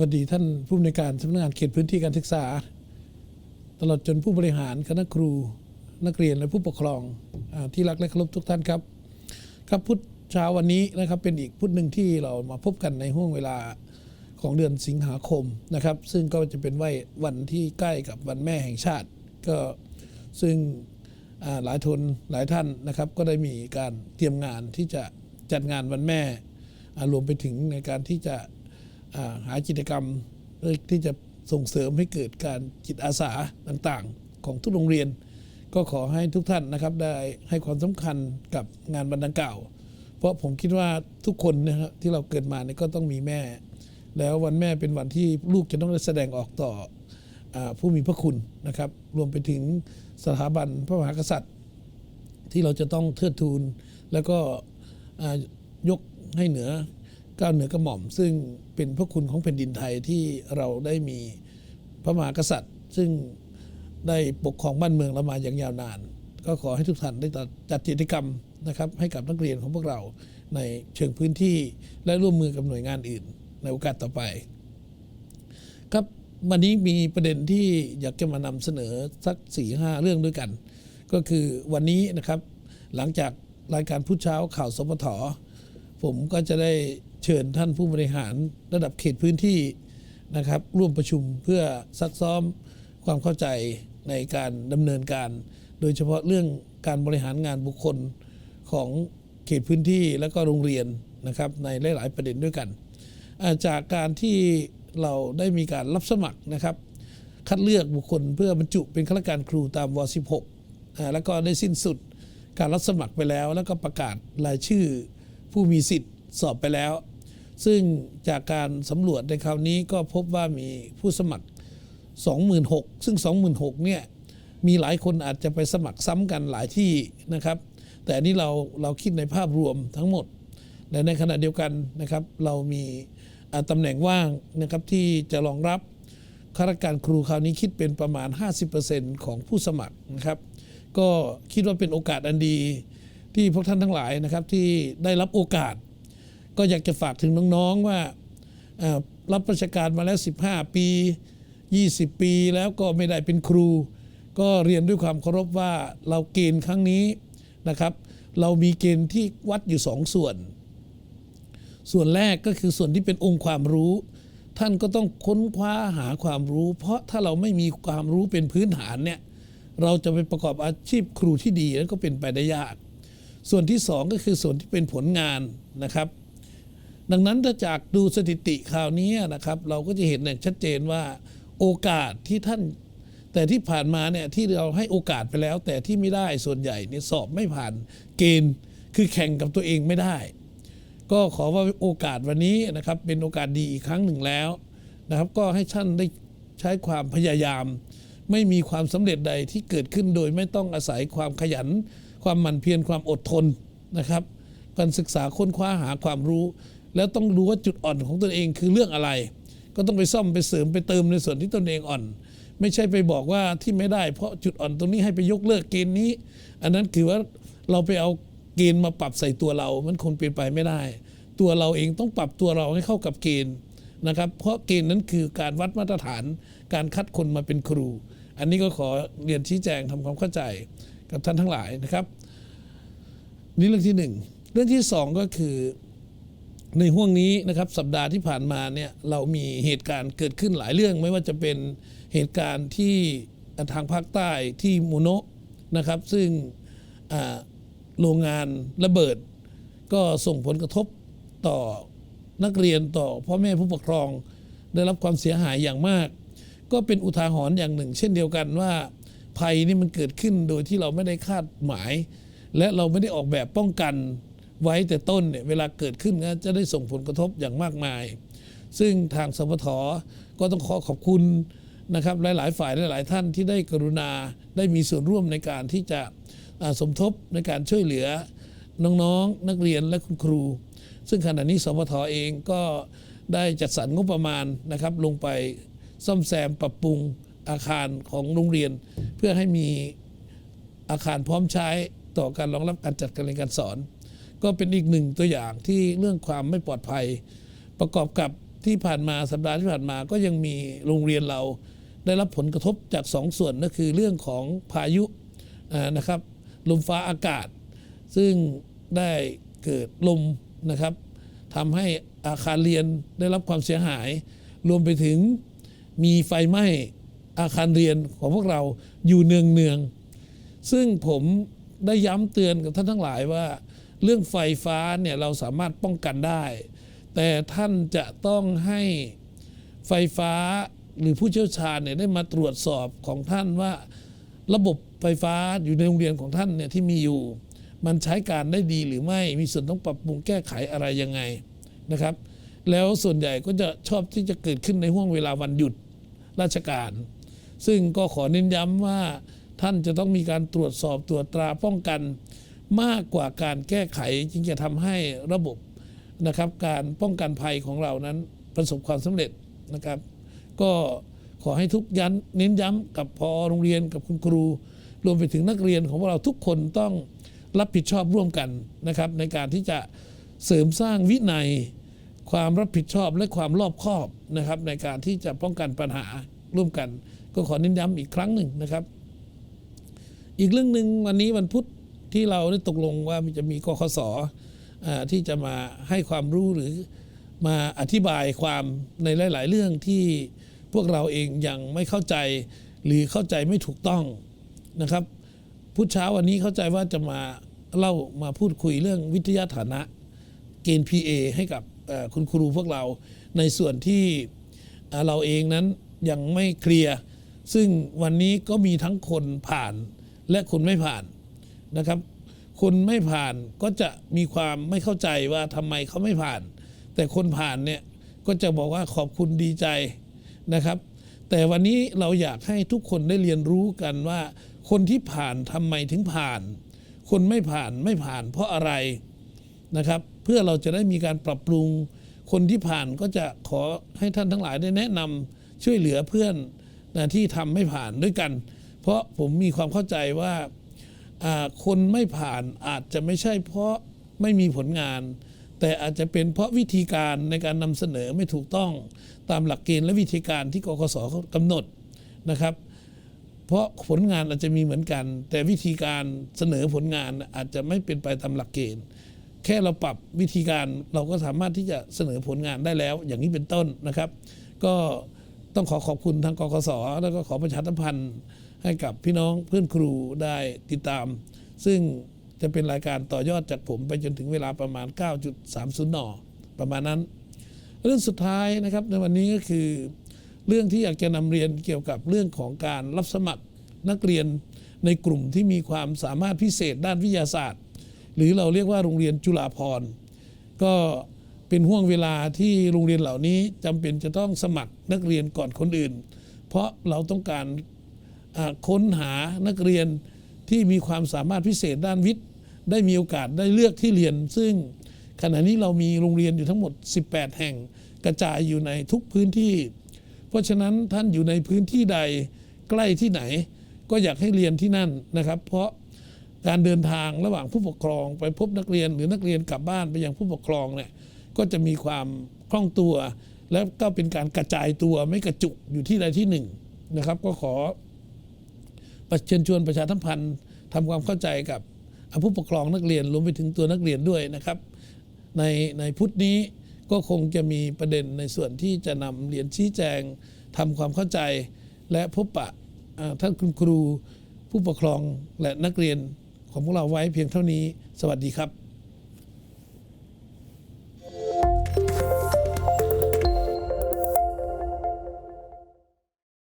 วัสดีท่านผู้อำนวยการสำนักงานเขตพื้นที่การศึกษา ตลอดจนผู้บริหารคณะครู นักเรียนและผู้ปกครองอที่รักและเคารพทุกท่านครับ ครับพุธเช้าวันนี้นะครับเป็นอีกพุธหนึ่งที่เรามาพบกันในห่วงเวลาของเดือนสิงหาคมนะครับ ซึ่งก็จะเป็นวัยวันที่ใกล้กับวันแม่แห่งชาติ ก็ซึ่งหลายทนหลายท่านนะครับ ก็ได้มีการเตรียมงานที่จะจัดงานวันแม่รวมไปถึงในการที่จะ หากิจกรรมที่จะส่งเสริมให้เกิดการจิตอาสาต่างๆ ของทุกโรงเรียน ก็ขอให้ทุกท่านนะครับได้ให้ความสำคัญกับงานวันดังกล่าว เพราะผมคิดว่าทุกคนนะครับที่เราเกิดมาเนี่ยก็ต้องมีแม่ แล้ววันแม่เป็นวันที่ลูกจะต้องได้แสดงออกต่ออผู้มีพระคุณนะครับ รวมไปถึงสถาบันพระมหากษัตริย์ ที่เราจะต้องเทิดทูน แล้วก็ยกให้เหนือ ก้าวเหนือกระหม่อม ซึ่งเป็นพระคุณของแผ่นดินไทยที่เราได้มีพระมหากษัตริย์ ซึ่งได้ปกครองบ้านเมืองเรามาอย่างยาวนาน ก็ขอให้ทุกท่านได้จัดกิจกรรมนะครับให้กับนักเรียนของพวกเราในเชิงพื้นที่และร่วมมือกับหน่วยงานอื่น ในโอกาสต่อไป ครับวันนี้มีประเด็นที่อยากจะมานำเสนอสักสี่ห้าเรื่องด้วยกัน ก็คือวันนี้นะครับหลังจากรายการผู้เช้าข่าวสปทผมก็จะได้ ชิญท่านผู้บริหารระดับเขตพื้นที่นะครับร่วมประชุมเพื่อซักซ้อมความเข้าใจในการดำเนินการ โดยเฉพาะเรื่องการบริหารงานบุคคลของเขตพื้นที่และก็โรงเรียนนะครับในหลาย ๆ ประเด็นด้วยกัน จากการที่เราได้มีการรับสมัครนะครับ คัดเลือกบุคคลเพื่อบรรจุเป็นข้าราชการครูตามว 16อ่าแล้วก็ได้สิ้นสุดการรับสมัครไปแล้ว แล้วก็ประกาศรายชื่อผู้มีสิทธิ์สอบไปแล้ว ซึ่งจากการสำรวจในคราวนี้ก็พบว่ามีผู้สมัคร 26,000 ซึ่ง 26,000เนี่ยมีหลายคนอาจจะไปสมัครซ้ำกันหลายที่นะครับ แต่อันนี้เราเราคิดในภาพรวมทั้งหมด และในขณะเดียวกันนะครับ เรามีตำแหน่งว่างนะครับที่จะรองรับข้าราชการครูคราวนี้คิดเป็นประมาณ 50%ของผู้สมัครนะครับ ก็คิดว่าเป็นโอกาสอันดีที่พวกท่านทั้งหลายนะครับที่ได้รับโอกาส ก็อยากจะฝากถึงน้องๆว่ารับราชการมาแล้ว 15 ปี 20 ปีแล้วก็ไม่ได้เป็นครู ก็เรียนด้วยความเคารพว่าเราเกณฑ์ครั้งนี้นะครับ เรามีเกณฑ์ที่วัดอยู่สองส่วน ส่วนแรกก็คือส่วนที่เป็นองค์ความรู้ ท่านก็ต้องค้นคว้าหาความรู้ เพราะถ้าเราไม่มีความรู้เป็นพื้นฐานเนี่ยเราจะไปประกอบอาชีพครูที่ดีแล้วก็เป็นไปได้ยาก ส่วนที่สองก็คือส่วนที่เป็นผลงานนะครับ ดังนั้นถ้าจากดูสถิติคราวนี้นะครับ เราก็จะเห็นอย่างชัดเจนว่าโอกาสที่ท่าน แต่ที่ผ่านมาเนี่ยที่เราให้โอกาสไปแล้ว แต่ที่ไม่ได้ส่วนใหญ่เนี่ยสอบไม่ผ่านเกณฑ์คือแข่งกับตัวเองไม่ได้ ก็ขอว่าโอกาสวันนี้นะครับ เป็นโอกาสดีอีกครั้งหนึ่งแล้วนะครับ ก็ให้ท่านได้ใช้ความพยายาม ไม่มีความสำเร็จใดที่เกิดขึ้นโดยไม่ต้องอาศัยความขยัน ความหมั่นเพียรความอดทนนะครับ การศึกษาค้นคว้าหาความรู้ แล้วต้องรู้ว่าจุดอ่อนของตนเองคือเรื่องอะไร ก็ต้องไปซ่อมไปเสริมไปเติมในส่วนที่ตนเองอ่อน ไม่ใช่ไปบอกว่าที่ไม่ได้ เพราะจุดอ่อนตรงนี้ให้ไปยกเลิกเกณฑ์นี้ อันนั้นคือว่าเราไปเอาเกณฑ์มาปรับใส่ตัวเรา มันคงเป็นไปไม่ได้ ตัวเราเองต้องปรับตัวเราให้เข้ากับเกณฑ์นะครับ เพราะเกณฑ์นั้นคือการวัดมาตรฐาน การคัดคนมาเป็นครู อันนี้ก็ขอเรียนชี้แจงทำความเข้าใจกับท่านทั้งหลายนะครับ นี่เรื่องที่หนึ่งเรื่องที่สองก็คือ ในห่วงนี้นะครับสัปดาห์ที่ผ่านมาเนี่ยเรามีเหตุการณ์เกิดขึ้นหลายเรื่อง ไม่ว่าจะเป็นเหตุการณ์ที่ทางภาคใต้ที่โมโนะนะครับ ซึ่งโรงงานระเบิด ก็ส่งผลกระทบต่อนักเรียนต่อพ่อแม่ผู้ปกครองได้รับความเสียหายอย่างมาก ก็เป็นอุทาหรณ์อย่างหนึ่ง เช่นเดียวกันว่า ภัยนี่มันเกิดขึ้นโดยที่เราไม่ได้คาดหมาย และเราไม่ได้ออกแบบป้องกัน ไว้แต่ต้นเนี่ยเวลาเกิดขึ้นก็จะได้ส่งผลกระทบอย่างมากมาย ซึ่งทางสพทก็ต้องขอขอบคุณนะครับหลาย ๆ ฝ่ายหลาย ๆ ท่านที่ได้กรุณาได้มีส่วนร่วมในการที่จะสมทบในการช่วยเหลือน้อง ๆ นักเรียนและคุณครู ซึ่งขณะนี้สพทเองก็ได้จัดสรรงบประมาณนะครับลงไปซ่อมแซมปรับปรุงอาคารของโรงเรียน เพื่อให้มีอาคารพร้อมใช้ต่อการรองรับการจัดการเรียนการสอน ก็เป็นอีกหนึ่งตัวอย่างที่เรื่องความไม่ปลอดภัย ประกอบกับที่ผ่านมาสัปดาห์ที่ผ่านมาก็ยังมีโรงเรียนเราได้รับผลกระทบจากสองส่วนก็คือเรื่องของพายุนะครับลมฟ้าอากาศ ซึ่งได้เกิดลมนะครับทำให้อาคารเรียนได้รับความเสียหาย รวมไปถึงมีไฟไหม้อาคารเรียนของพวกเราอยู่เนืองเนืองซึ่งผมได้ย้ำเตือนกับท่านทั้งหลายว่า เรื่องไฟฟ้าเนี่ยเราสามารถป้องกันได้ แต่ท่านจะต้องให้ไฟฟ้าหรือผู้เชี่ยวชาญเนี่ยได้มาตรวจสอบของท่านว่า ระบบไฟฟ้าอยู่ในโรงเรียนของท่านเนี่ยที่มีอยู่ มันใช้การได้ดีหรือไม่มีส่วนต้องปรับปรุงแก้ไขอะไรยังไงนะครับ แล้วส่วนใหญ่ก็จะชอบที่จะเกิดขึ้นในห่วงเวลาวันหยุดราชการ ซึ่งก็ขอเน้นย้ำว่าท่านจะต้องมีการตรวจสอบตรวจตราป้องกัน มากกว่าการแก้ไขจึงจะทำให้ระบบนะครับการป้องกันภัยของเรานั้นประสบความสำเร็จนะครับ ก็ขอให้ทุกยันเน้นย้ำกับพอโรงเรียนกับคุณครู รวมไปถึงนักเรียนของเราทุกคนต้องรับผิดชอบร่วมกันนะครับ ในการที่จะเสริมสร้างวินัย ความรับผิดชอบและความรอบคอบนะครับ ในการที่จะป้องกันปัญหาร่วมกัน ก็ขอเน้นย้ำอีกครั้งหนึ่งนะครับ อีกเรื่องหนึ่งวันนี้วันพุธ ที่เราได้ตกลงว่ามันจะมีกคสอที่จะมาให้ความรู้หรือมาอธิบายความในหลาย ๆ เรื่องที่พวกเราเองยังไม่เข้าใจ หรือเข้าใจไม่ถูกต้องนะครับพุธเช้าวันนี้เข้าใจว่าจะมาเล่ามาพูดคุยเรื่องวิทยาฐานะเกณฑ์ PA ให้กับคุณครูพวกเราในส่วนที่เราเองนั้นยังไม่เคลียร์ ซึ่งวันนี้ก็มีทั้งคนผ่านและคนไม่ผ่าน นะครับ คนไม่ผ่านก็จะมีความไม่เข้าใจว่าทำไมเขาไม่ผ่าน แต่คนผ่านเนี่ยก็จะบอกว่าขอบคุณดีใจนะครับ แต่วันนี้เราอยากให้ทุกคนได้เรียนรู้กันว่า คนที่ผ่านทำไมถึงผ่าน คนไม่ผ่านไม่ผ่านเพราะอะไรนะครับ เพื่อเราจะได้มีการปรับปรุง คนที่ผ่านก็จะขอให้ท่านทั้งหลายได้แนะนำช่วยเหลือเพื่อนนะที่ทำไม่ผ่านด้วยกัน เพราะผมมีความเข้าใจว่าอ่า คนไม่ผ่านอาจจะไม่ใช่เพราะไม่มีผลงาน แต่อาจจะเป็นเพราะวิธีการในการนำเสนอไม่ถูกต้องตามหลักเกณฑ์และวิธีการที่กกสกำหนดนะครับ เพราะผลงานอาจจะมีเหมือนกัน แต่วิธีการเสนอผลงานอาจจะไม่เป็นไปตามหลักเกณฑ์ แค่เราปรับวิธีการเราก็สามารถที่จะเสนอผลงานได้แล้ว อย่างนี้เป็นต้นนะครับ ก็ ต้องขอขอบคุณทางกกสแล้วก็ขอประชาสัมพันธ์ให้กับพี่น้องเพื่อนครูได้ติดตาม ซึ่งจะเป็นรายการต่อยอดจากผมไปจนถึงเวลาประมาณ 9.30นประมาณนั้น เรื่องสุดท้ายนะครับในวันนี้ก็คือ เรื่องที่อยากจะนำเรียนเกี่ยวกับเรื่องของการรับสมัครนักเรียนในกลุ่มที่มีความสามารถพิเศษด้านวิทยาศาสตร์ หรือเราเรียกว่าโรงเรียนจุฬาภรณ์ก็ เป็นห่วงเวลาที่โรงเรียนเหล่านี้จำเป็นจะต้องสมัครนักเรียนก่อนคนอื่น เพราะเราต้องการค้นหานักเรียนที่มีความสามารถพิเศษด้านวิทย์ ได้มีโอกาสได้เลือกที่เรียน ซึ่งขณะนี้เรามีโรงเรียนอยู่ทั้งหมด 18 แห่งกระจายอยู่ในทุกพื้นที่ เพราะฉะนั้นท่านอยู่ในพื้นที่ใดใกล้ที่ไหน ก็อยากให้เรียนที่นั่นนะครับ เพราะการเดินทางระหว่างผู้ปกครองไปพบนักเรียนหรือนักเรียนกลับบ้านไปยังผู้ปกครองเนี่ย ก็จะมีความคล่องตัว แล้วก็เป็นการกระจายตัวไม่กระจุกอยู่ที่ใดที่หนึ่งนะครับ ก็ขอประเชิญชวนประชาสัมพันธ์ทำความเข้าใจกับผู้ปกครองนักเรียนรวมไปถึงตัวนักเรียนด้วยนะครับ ในในพุธนี้ก็คงจะมีประเด็นในส่วนที่จะนำเรียนชี้แจงทำความเข้าใจ และพบปะท่านคุณครูผู้ปกครองและนักเรียนของพวกเราไว้เพียงเท่านี้ สวัสดีครับ